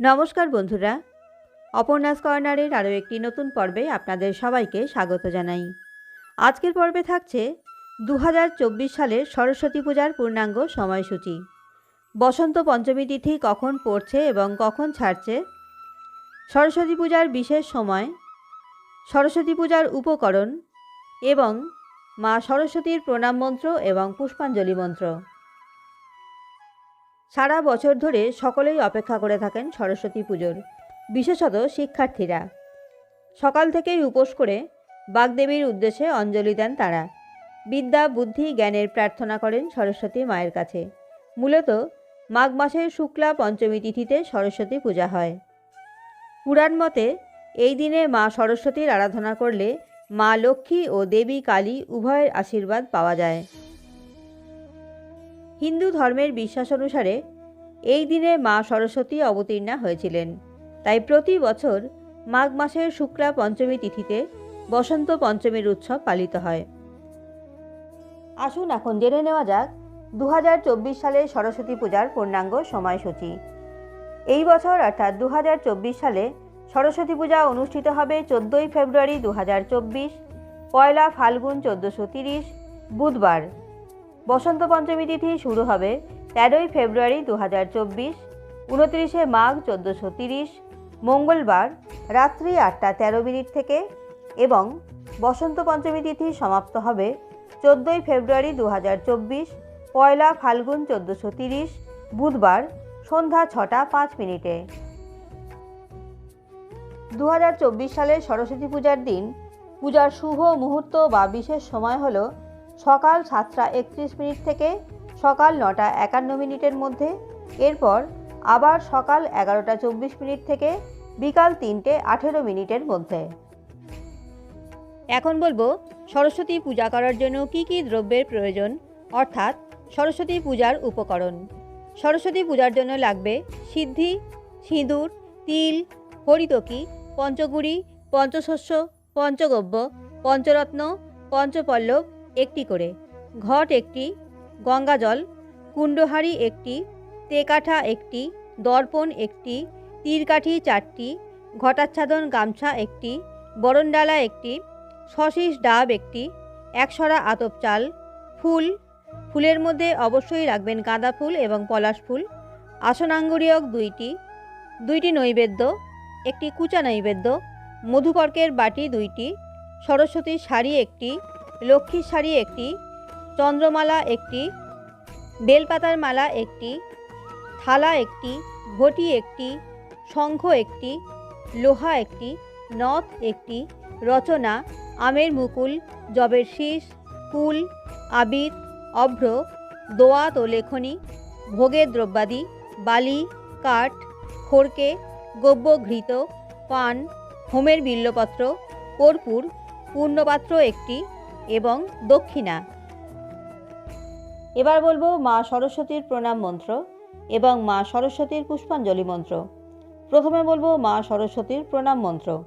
নমস্কার বন্ধুরা। অপর্ণাস কর্নারের আরও একটি নতুন পর্বে আপনাদের সবাইকে স্বাগত জানাই। আজকের পর্বে থাকছে দু হাজার চব্বিশ সালের সরস্বতী পূজার পূর্ণাঙ্গ সময়সূচি। বসন্ত পঞ্চমী তিথি কখন পড়ছে এবং কখন ছাড়ছে? সরস্বতী পূজার বিশেষ সময়, সরস্বতী পূজার উপকরণ এবং মা সরস্বতীর প্রণাম মন্ত্র এবং পুষ্পাঞ্জলি মন্ত্র। সারা বছর ধরে সকলেই অপেক্ষা করে থাকেন সরস্বতী পুজোর, বিশেষত শিক্ষার্থীরা। সকাল থেকেই উপোস করে বাগদেবীর উদ্দেশ্যে অঞ্জলি দেন তারা। বিদ্যা, বুদ্ধি, জ্ঞানের প্রার্থনা করেন সরস্বতী মায়ের কাছে। মূলত মাঘ মাসের শুক্লা পঞ্চমী তিথিতে সরস্বতী পূজা হয়। পুরাণ মতে এই দিনে মা সরস্বতীর আরাধনা করলে মা লক্ষ্মী ও দেবী কালী উভয়ের আশীর্বাদ পাওয়া যায়। হিন্দু ধর্মের বিশ্বাস অনুসারে এই দিনে মা সরস্বতী অবতীর্ণা হয়েছিলেন। তাই প্রতি বছর মাঘ মাসের শুক্লা পঞ্চমী তিথিতে বসন্ত পঞ্চমীর উৎসব পালিত হয়। আসুন এখন জেনে নেওয়া যাক দু হাজার চব্বিশ সালে সরস্বতী পূজার পূর্ণাঙ্গ সময়সূচি। এই বছর অর্থাৎ দু হাজার চব্বিশ সালে সরস্বতী পূজা অনুষ্ঠিত হবে চোদ্দোই ফেব্রুয়ারি দু হাজার চব্বিশ, পয়লা ফাল্গুন চোদ্দোশো বুধবার। বসন্ত পঞ্চমী তিথি শুরু হবে তেরোই ফেব্রুয়ারি দু হাজার চব্বিশ, উনত্রিশে মাঘ চোদ্দোশো তিরিশ, মঙ্গলবার রাত্রি আটটা তেরো মিনিট থেকে এবং বসন্ত পঞ্চমী তিথি সমাপ্ত হবে চোদ্দোই ফেব্রুয়ারি দু হাজার চব্বিশ, পয়লা ফাল্গুন চোদ্দোশো তিরিশ, বুধবার সন্ধ্যা ছটা পাঁচ মিনিটে। দু সালের সরস্বতী পূজার দিন, পূজার শুভ মুহূর্ত বা বিশেষ সময় হলো সকাল সাতটা একত্রিশ মিনিট থেকে সকাল নটা একান্ন মিনিটের মধ্যে। এরপর আবার সকাল এগারোটা চব্বিশ মিনিট থেকে বিকাল তিনটে আঠেরো মিনিটের মধ্যে। এখন বলব, সরস্বতী পূজা করার জন্য কি কি দ্রব্যের প্রয়োজন? অর্থাৎ সরস্বতী পূজার উপকরণ। সরস্বতী পূজার জন্য লাগবে সিদ্ধি, সিঁদুর, তিল, হরিতকি, পঞ্চগুড়ি, পঞ্চশস্য, পঞ্চগব্য, পঞ্চরত্ন, পঞ্চপল্লব একটি করে। ঘট একটি, গঙ্গাজল, কুণ্ডহারি একটি, তেকাঠা একটি, দর্পণ একটি, তীরকাঠি চারটি, ঘটাচ্ছাদন গামছা একটি, বরণডালা একটি শশিস ডাব একটি একশরা আতপ চাল, ফুল, ফুলের মধ্যে অবশ্যই রাখবেন গাঁদা ফুল এবং পলাশ ফুল। আসনাঙ্গুরিয়ক দুইটি দুইটি নৈবেদ্য, একটি কুচা নৈবেদ্য, মধুপর্কের বাটি দুইটি, সরস্বতীর শাড়ি একটি লক্ষ্মীর শাড়ি একটি, চন্দ্রমালা একটি, বেলপাতার মালা একটি, থালা একটি, ঘটি একটি, শঙ্খ একটি, লোহা একটি, নথ একটি, রচনা, আমের মুকুল, জবের শীষ, কুল, আবির, অভ্র, দোয়াত ও লেখনী, ভোগের দ্রব্যাদি, বালি, কাঠ খড়কে গব্য ঘৃত পান, হোমের বিল্লপত্র, কর্পূর, পূর্ণপাত্র একটি এবং দক্ষিণা। এবার বলব মা সরস্বতীর প্রণাম মন্ত্র এবং মা সরস্বতীর পুষ্পাঞ্জলি মন্ত্র। প্রথমে বলব মা সরস্বতীর প্রণাম মন্ত্র।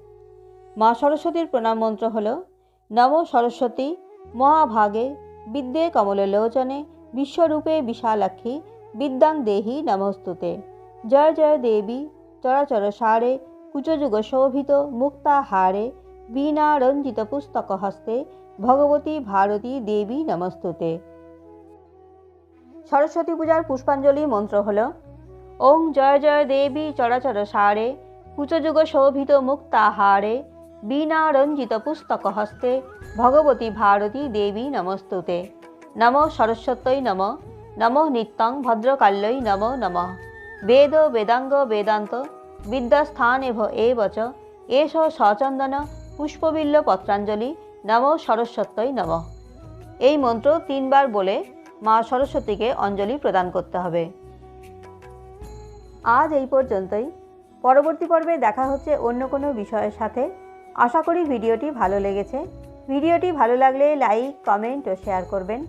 মা সরস্বতীর প্রণাম মন্ত্র হল, নম সরস্বতী, মহাভাগে বিদ্যে কমললোচনে বিশ্বরূপে বিশালাক্ষী বিদ্যাং দেহি নমস্তুতে। জয় জয় দেবী, চরাচর সারে, কুচযুগ শোভিত, মুক্তাহারে বীণা রঞ্জিত পুস্তক হস্তে ভগবতী ভারতী দেবী নমস্তুতে। সরস্বতী পূজার পুষ্পাঞ্জলি মন্ত্র হল, ওং জয় জয় দেবী চরাচর সারে, কুচযুগ শোভিত মুক্তাহারে বীণা রঞ্জিত পুস্তক হস্তে, ভগবতী ভারতী দেবী নমস্তুতে। নম সরস্বত্যই নম নম নিত্যং ভদ্রকাল্যই নম নম। বেদ বেদাঙ্গ বেদান্ত বিদ্যাস্থান এভ এব চ, এষ সচন্দন পুষ্পবিল্ল পত্রাঞ্জলি নম সরস্বত্যই নম। এই মন্ত্র তিনবার বলে মা সরস্বতীকে অঞ্জলি প্রদান করতে হবে। আজ এই পর্যন্তই। পরবর্তী পর্বে দেখা হচ্ছে অন্য কোনো বিষয়ের সাথে। আশা করি ভিডিওটি ভালো লেগেছে। ভিডিওটি ভালো লাগলে লাইক, কমেন্ট ও শেয়ার করবেন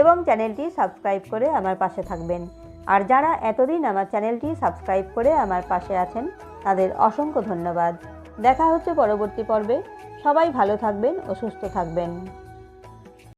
এবং চ্যানেলটি সাবস্ক্রাইব করে আমার পাশে থাকবেন। আর যারা এতদিন আমার চ্যানেলটি সাবস্ক্রাইব করে আমার পাশে আছেন, তাদের অসংখ্য ধন্যবাদ। দেখা হচ্ছে পরবর্তী পর্বে। সবাই ভালো থাকবেন ও সুস্থ থাকবেন।